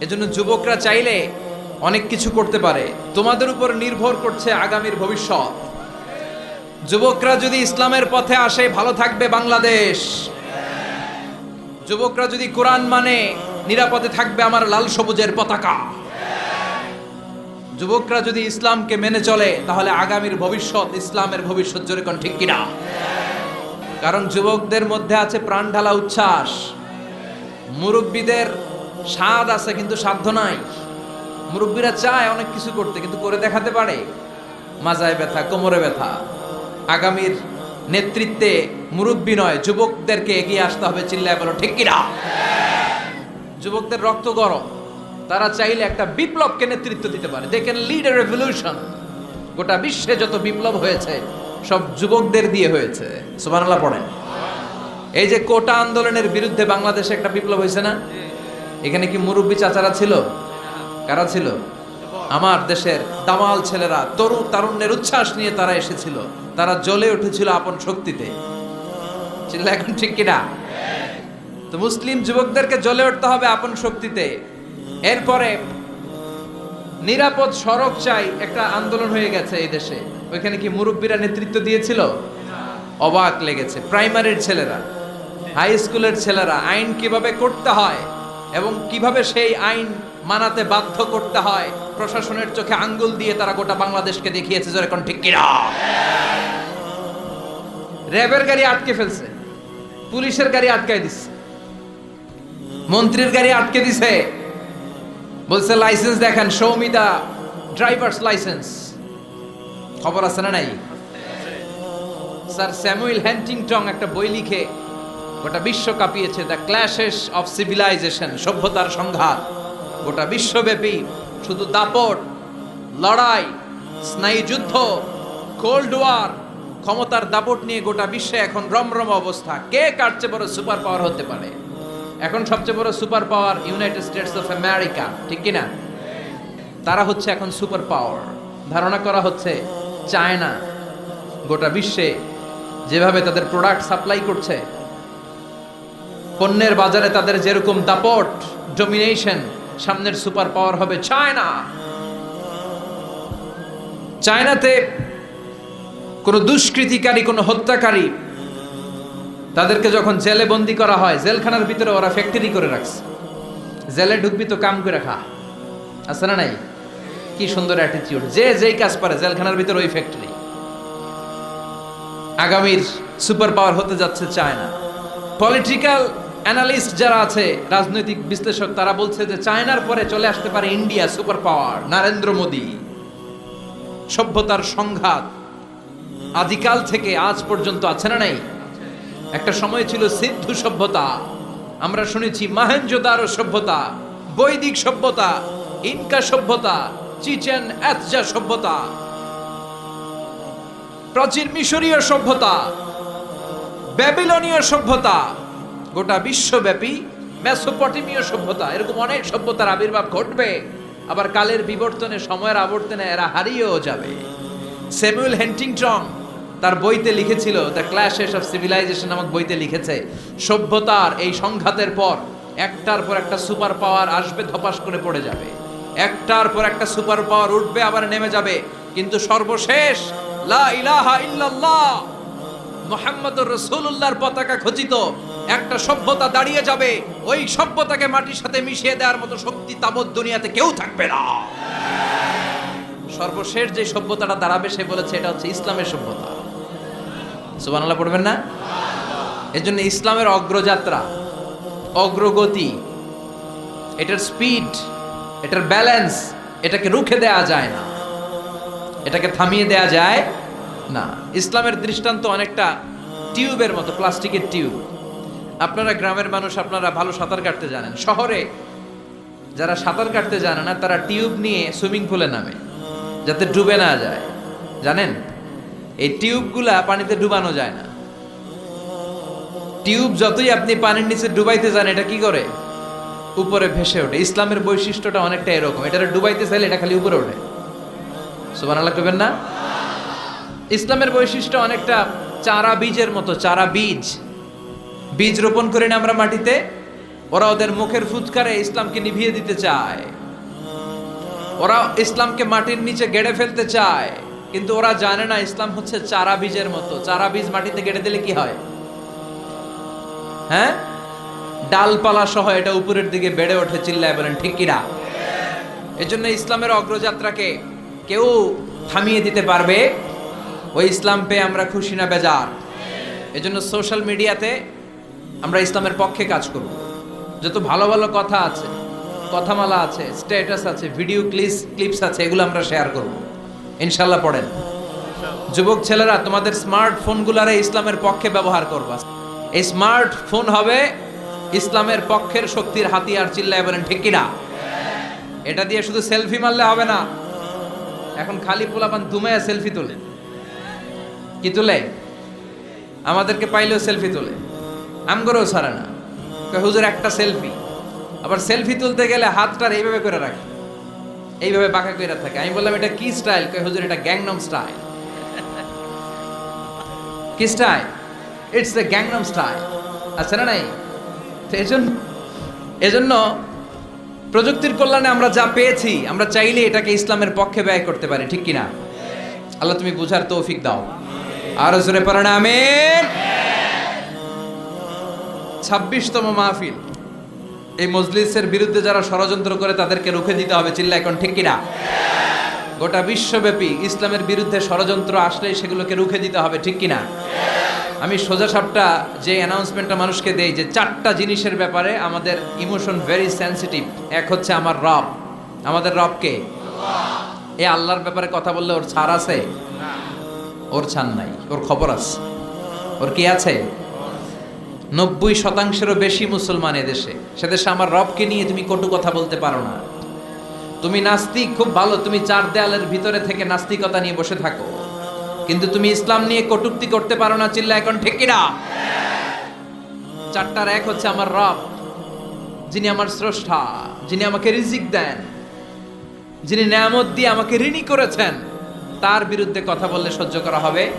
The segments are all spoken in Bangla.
এজন্য যুবকরা চাইলে অনেক কিছু করতে পারে। তোমাদের উপর নির্ভর করছে আগামীর ভবিষ্যৎ। যুবকরা যদি ইসলামের পথে আসে, ভালো থাকবে বাংলাদেশ। যুবকরা যদি কোরআন মানে নিরাপদে থাকবে আমার লাল সবুজের পতাকা। যুবকরা যদি ইসলামকে মেনে চলে, তাহলে আগামীর ভবিষ্যৎ ইসলামের ভবিষ্যৎ জোরে কোন ঠিক কিনা? কারণ যুবকদের মধ্যে আছে প্রাণ ঢালা উচ্ছ্বাস। মুরব্বীদের স্বাদ আছে কিন্তু সাধ্য নাই। মুরব্বীরা চায় অনেক কিছু করতে, কিন্তু করে দেখাতে পারে। মাজায় ব্যথা, কোমরে ব্যথা। আগামীর নেতৃত্বে মুরব্বী নয়, যুবকদেরকে এগিয়ে আসতে হবে, চিল্লায় বলো, ঠিক কিনা যুবকদের রক্ত গরম। তারা চাইলে একটা বিপ্লবকে নেতৃত্ব দিতে পারে। দে ক্যান লিড রেভলিউশন গোটা বিশ্বে যত বিপ্লব হয়েছে, সব যুবকদের দিয়ে হয়েছে। সুবহানাল্লাহ পড়েন। এই যে কোটা আন্দোলনের বিরুদ্ধে বাংলাদেশে একটা বিপ্লব হয়েছে না? এখানে কি মুরব্বী চাচারা ছিল? কারা ছিল? আমার দেশের দামাল ছেলেরা, তরুণ তারুণ্যের উচ্ছ্বাস নিয়ে তারা এসেছিল। তারা জ্বলে উঠেছিল আপন শক্তিতে। এখন ঠিক কিনা? তো মুসলিম যুবকদেরকে জ্বলে উঠতে হবে আপন শক্তিতে। এরপরে নিরাপদ সড়ক চাই একটা আন্দোলন হয়ে গেছে এই দেশে। ওইখানে কি মুরব্বীরা নেতৃত্ব দিয়েছিল? অবাক লেগেছে। প্রাইমারির ছেলেরা, হাই স্কুলের ছেলেরা, আইন কীভাবে করতে হয়? এবং কীভাবে সেই আইন মানাতে বাধ্য করতে হয়, প্রশাসনের চোখে আঙ্গুল দিয়ে তারা গোটা বাংলাদেশকে দেখিয়েছে যে এখন ঠিক কিনা? র্যাবের গাড়ি আটকে ফেলছে, পুলিশের গাড়ি আটকায় দিচ্ছে, মন্ত্রীর গাড়ি আটকে দিছে। বলছে লাইসেন্স দেখেন, সৌমিতা ড্রাইভার্স লাইসেন্স খবর আছে না নাই? স্যার স্যামুয়েল হ্যান্টিংটং একটা বই লিখে গোটা বিশ্ব কাঁপিয়েছে দ্য ক্ল্যাশেস অফ সিভিলাইজেশন সভ্যতার সংঘাত। গোটা বিশ্বব্যাপী শুধু দাপট, লড়াই, স্নায়ুযুদ্ধ কোল্ড ওয়ার ক্ষমতার দাপট নিয়ে গোটা বিশ্বে এখন রমরম অবস্থা। কে চেয়ে বড় সুপার পাওয়ার হতে পারে? এখন সবচেয়ে বড় super power United States of America ঠিক কিনা? তারা হচ্ছে এখন সুপার পাওয়ার ধারণা করা হচ্ছে চায়না। গোটা বিশ্বে যেভাবে তাদের প্রোডাক্ট সাপ্লাই করছে পণ্যের বাজারে তাদের যেরকম দাপট ডমিনেশন সামনের সুপার পাওয়ার হবে চায়না। চায়নাতে কোনো দুষ্কৃতিকারী, কোনো হত্যাকারী তাদেরকে যখন জেলে বন্দি করা হয়, জেলখানার ভিতরে ওরা ফ্যাক্টরি করে রাখছে। জেলে ঢুকবি তো কাম করে খা। আছে না নাই? কি সুন্দর অ্যাটিটিউড যে যেই কাজ পারে, জেলখানার ভিতরে ওই ফ্যাক্টরি আগামীর সুপার পাওয়ার হতে যাচ্ছে চায়না। পলিটিক্যাল অ্যানালিস্ট যারা আছে, রাজনৈতিক বিশ্লেষক, তারা বলছে যে চায়নার পরে চলে আসতে পারে India super power, Narendra Modi. সভ্যতার সংঘাত আদিকাল থেকে আজ পর্যন্ত আছে না নাই? একটা সময় ছিল সিন্ধু সভ্যতা, আমরা শুনেছি মাহেঞ্জোদারো সভ্যতা, বৈদিক সভ্যতা, ইনকা সভ্যতা, চিচেন অ্যাথজা সভ্যতা প্রাচীন মিশরীয় সভ্যতা, ব্যাবিলনীয় সভ্যতা গোটা বিশ্বব্যাপী মেসোপটেমীয় সভ্যতা। এরকম অনেক সভ্যতার আবির্ভাব ঘটবে, আবার কালের বিবর্তনে, সময়ের আবর্তনে এরা হারিয়েও যাবে। স্যামুয়েল হেন্টিংটন তার বইতে লিখেছিল, দ্য ক্ল্যাশেস অফ সিভিলাইজেশন নামক বইতে লিখেছে, সভ্যতার এই সংঘাতের পর একটার পর একটা সুপার পাওয়ার আসবে, ধপাস করে পড়ে যাবে। একটার পর একটা সুপার পাওয়ার উঠবে, আবার নেমে যাবে। কিন্তু সর্বশেষ, লা ইলাহা ইল্লাল্লাহ, মোহাম্মদুর রসুল্লাহর পতাকা খচিত একটা সভ্যতা দাঁড়িয়ে যাবে। ওই সভ্যতাকে মাটির সাথে মিশিয়ে দেওয়ার মতো শক্তি তাবৎ দুনিয়াতে কেউ থাকবে না। সর্বশেষ যে সভ্যতাটা দাঁড়াবে, সে বলেছে, এটা হচ্ছে ইসলামের সভ্যতা। সুবহানাল্লাহ পড়বেন না? এজন্য ইসলামের অগ্রযাত্রা, অগ্রগতি, এটার স্পিড এটার ব্যালেন্স এটাকে রুখে দেয়া যায় না। এটাকে থামিয়ে দেয়া যায় না। ইসলামের দৃষ্টান্ত অনেকটা টিউবের মতো প্লাস্টিকের টিউব আপনারা গ্রামের মানুষ, আপনারা ভালো সাঁতার কাটতে জানেন। শহরে যারা সাঁতার কাটতে জানে না, তারা টিউব নিয়ে সুইমিং পুলে নামে, যাতে ডুবে না যায়। জানেন? এই টিউবগুলা পানিতে ডুবানো যায় না। টিউব যতই আপনি পানির নিচে ডুবাইতে যান, এটা কি করে? উপরে ভেসে ওঠে। ইসলামের বৈশিষ্ট্যটা অনেকটা এরকম। এটা ডুবাইতে চাইলে এটা খালি উপরে ওঠে। সুবান আল্লাহ করবেন না? ইসলামের বৈশিষ্ট্য অনেকটা চারা বীজের মতো, চারা বীজ। বীজ রোপণ করে না আমরা মাটিতে, ওরা ওদের মুখের ফুৎকারে ইসলামকে নিভিয়ে দিতে চায়। ওরা ইসলামকে মাটির নিচে গেড়ে ফেলতে চায়। কিন্তু ওরা জানে না ইসলাম হচ্ছে চারা বীজের মতো। চারা বীজ মাটিতে গেড়ে দিলে কি হয়? হ্যাঁ? ডালপালা সহ এটা উপরের দিকে বেড়ে ওঠে, চিল্লায় বলেন, ঠিক কিনা এজন্য ইসলামের অগ্রযাত্রাকে কেউ থামিয়ে দিতে পারবে? ওই ইসলাম পেয়ে আমরা খুশি না, বেজার। এজন্য সোশ্যাল মিডিয়াতে আমরা ইসলামের পক্ষে কাজ করব। যত ভালো ভালো কথা আছে, কথামালা আছে স্ট্যাটাস আছে ভিডিও ক্লিপস ক্লিপস আছে, এগুলো আমরা শেয়ার করব। ইনশাল্লাহ পড়েন। যুবক ছেলেরা, তোমাদের স্মার্টফোনগুলারে ইসলামের পক্ষে ব্যবহার করবা। এই স্মার্টফোন হবে ইসলামের পক্ষের শক্তির হাতিয়ার, চিল্লায় বলেন, ঠিক কিনা? এটা দিয়ে শুধু সেলফি মারলে হবে না। এখন খালি পোলাপান দুমায়া সেলফি তোলে। কি তোলে? আমাদেরকে পাইলেও সেলফি তোলে। আমগরেও ছাড়ে না। হুজুর, একটা সেলফি। আবার সেলফি তুলতে গেলে হাতটার এইভাবে করে রাখে। এইভাবে বাঁকা করে থাকে। আমি বললাম, এটা কি স্টাইল? কয়, হুজুর, এটা গ্যাংনম স্টাইল। কি style? It's a Gangnam style. আছে না নাই? তো এজন্য এজন্য প্রযুক্তির কল্যাণে আমরা যা পেয়েছি, আমরা চাইলে এটাকে ইসলামের পক্ষে ব্যয় করতে পারি, ঠিক কিনা? আল্লাহ, তুমি বুঝার তৌফিক দাও। আর জোরে পড়ে না, আমিন। ছাব্বিশতম মাহফিল। এই মজলিসের বিরুদ্ধে যারা ষড়যন্ত্র করে তাদেরকে রুখে দিতে হবে, চিল্লা এখন ঠিক কিনা? গোটা বিশ্বব্যাপী ইসলামের বিরুদ্ধে ষড়যন্ত্র আসলে সেগুলোকে রুখে দিতে হবে, ঠিক কিনা? আমি সোজা সাপটা যে অ্যানাউন্সমেন্টটা মানুষকে দেই যে চারটা জিনিসের ব্যাপারে আমাদের ইমোশন ভেরি সেন্সিটিভ এক হচ্ছে আমার রব। আমাদের রবকে এ আল্লাহর ব্যাপারে কথা বললে ওর ছাড় আছে? ওর ছাড় নাই, ওর খবর আছে। ওর কি আছে? নব্বই শতাংশেরও বেশি মুসলমান এদেশে সেদেশে আমার রবকে নিয়ে তুমি কটু কথা বলতে পারো না। তুমি নাস্তিক, খুব ভালো। তুমি চার দেয়ালের ভিতরে থেকে নাস্তিকতা নিয়ে বসে থাকো। কিন্তু তুমি ইসলাম নিয়ে কটুক্তি করতে পারো না, চিল্লা এখন ঠিক কিনা? চারটার এক হচ্ছে আমার রব, যিনি আমার স্রষ্টা, যিনি আমাকে রিজিক দেন, যিনি নিয়ামত দিয়ে আমাকে ঋণী করেছেন। তার বিরুদ্ধে কথা বললে সহ্য করা হবে।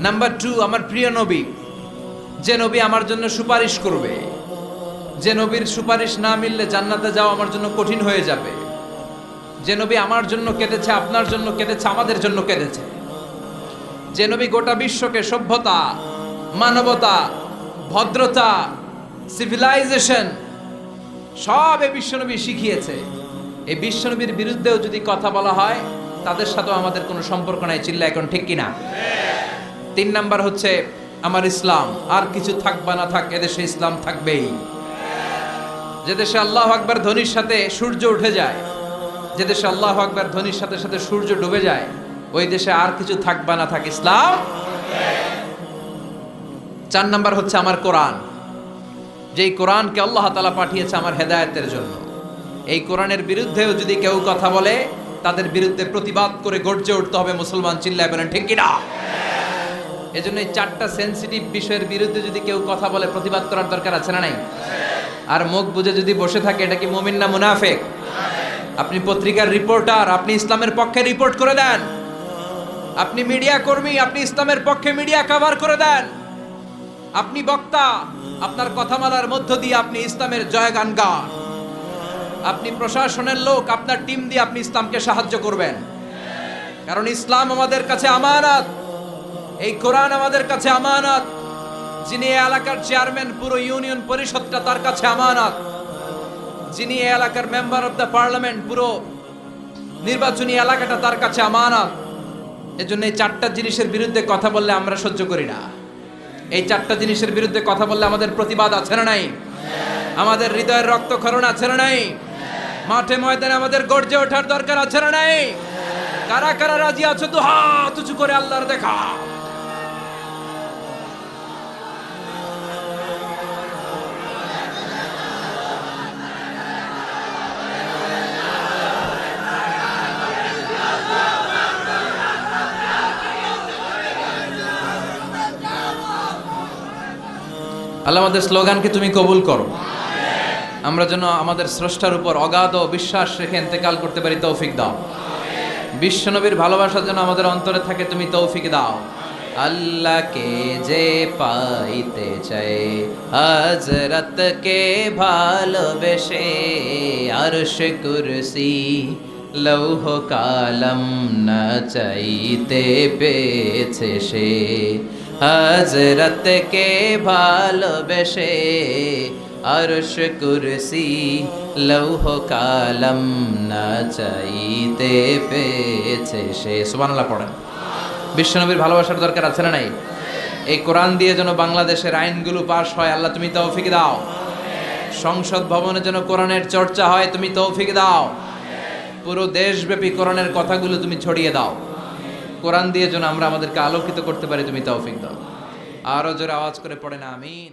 নাম্বার টু আমার প্রিয় নবী। যে নবী আমার জন্য সুপারিশ করবে। যে নবীর সুপারিশ না মিললে জান্নাতে যাওয়া আমার জন্য কঠিন হয়ে যাবে। যে নবী আমার জন্য কেঁদেছে আপনার জন্য কেঁদেছে আমাদের জন্য কেঁদেছে যে নবী গোটা বিশ্বকে সভ্যতা, মানবতা, ভদ্রতা সিভিলাইজেশন সব এই বিশ্বনবী শিখিয়েছে। এই বিশ্বনবীর বিরুদ্ধেও যদি কথা বলা হয়, তাদের সাথেও আমাদের কোনো সম্পর্ক নাই চিল্লা এখন ঠিক কিনা? তিন নাম্বার হচ্ছে আমার ইসলাম, আর কিছু থাকবা না থাক, এদেশে ইসলাম থাকবেই। যে দেশে আল্লাহ আকবার ধ্বনির সাথে সূর্য উঠে যায়, যে দেশে আল্লাহ আকবার ধ্বনির সাথে সাথে সূর্য ডুবে যায়, ওই দেশে আর কিছু থাকবা না থাক, ইসলাম? চার নাম্বার হচ্ছে আমার কোরআন। যেই কোরআনকে আল্লাহ তালা পাঠিয়েছে আমার হেদায়তের জন্য। এই কোরআনের বিরুদ্ধেও যদি কেউ কথা বলে, তাদের বিরুদ্ধে প্রতিবাদ করে গর্জে উঠতে হবে, মুসলমান চিল্লায় বলেন, ঠিক কিনা? এজন্য এই চারটা সেন্সিটিভ বিষয়ের বিরুদ্ধে যদি কেউ কথা বলে, প্রতিবাদ করার দরকার আছে না নাই? আর মুখ বুঝে যদি বসে থাকে, এটা কি মুমিন না মুনাফেক? আপনি পত্রিকার রিপোর্টার আপনি ইসলামের পক্ষে রিপোর্ট করে দেন। আপনি মিডিয়া কর্মী, আপনি ইসলামের পক্ষে মিডিয়া কভার করে দেন। আপনি বক্তা, আপনার কথামালার মধ্য দিয়ে আপনি ইসলামের জয়গান গান আপনি প্রশাসনের লোক, আপনার টিম দিয়ে আপনি ইসলামকে সাহায্য করবেন। কারণ ইসলাম আমাদের কাছে আমানত। এই কোরআন আমাদের কাছে আমানত। যিনি এলাকার চেয়ারম্যান, পুরো ইউনিয়ন পরিষদটা তার কাছে আমানত। যিনি এলাকার মেম্বার অফ দ্য পার্লামেন্ট, পুরো নির্বাচনী এলাকাটা তার কাছে আমানত। এজন্য এই চারটা জিনিসের বিরুদ্ধে কথা বললে আমরা সহ্য করি না। এই চারটা জিনিসের বিরুদ্ধে কথা বললে আমাদের প্রতিবাদ আছে না নাই? আমাদের হৃদয়ের রক্তক্ষরণ আছে না নাই? মাঠে ময়দানে আমাদের গর্জে ওঠার দরকার আছে না নাই? কারা কারা রাজি আছো? তো হাত উঁচু করে আল্লাহর দেখা। আল্লাহ আমাদের স্লোগানকে তুমি কবুল করো। আমরা যেন আমাদের স্রষ্টার উপর অগাধ বিশ্বাস রেখে ইন্তেকাল করতে পারি, তৌফিক দাও। বিশ্বনবীর ভালোবাসা যেন আমাদের অন্তরে থাকে, তুমি তৌফিক দাও। আল্লাহকে যে পাইতে চায় হজরতকে ভালোবেসে আরশ কুরসি, লৌহ কালম না চাইতে পেয়েছে সে। হজরতকে ভালোবেসে আরশ কুরসি লৌহ কালম না চাইতে পেয়েছে সে। সুবহানাল্লাহ পড়েন। বিশ্বনবীর ভালোবাসার দরকার আছে না নাই? এই কোরআন দিয়ে যেন বাংলাদেশের আইনগুলো পাশ হয়, আল্লাহ তুমি তৌফিক দাও। সংসদ ভবনে যেন কোরআনের চর্চা হয়, তুমি তৌফিক দাও। পুরো দেশব্যাপী কোরআনের কথাগুলো তুমি ছড়িয়ে দাও। কোরআন দিয়ে যেন আমরা আমাদেরকে আলোকিত করতে পারি, তুমি তৌফিক দাও। আরও জোরে আওয়াজ করে পড়ে না, আমিন।